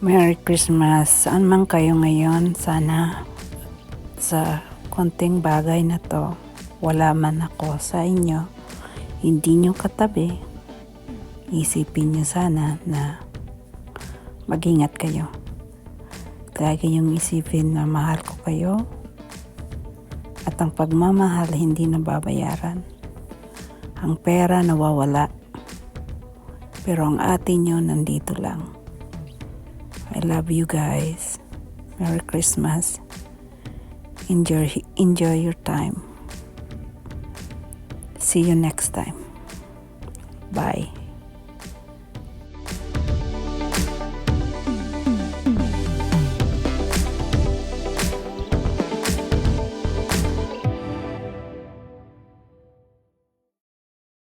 Merry Christmas. Saan man kayo ngayon, sana sa konting bagay na to, wala man ako sa inyo, hindi nyo katabi, isipin nyo sana na mag-ingat kayo. Lagi yung isipin na mahal ko kayo at ang pagmamahal hindi nababayaran. Ang pera nawawala pero ang atin nyo nandito lang. I love you guys. Merry Christmas. Enjoy enjoy your time. See you next time. Bye.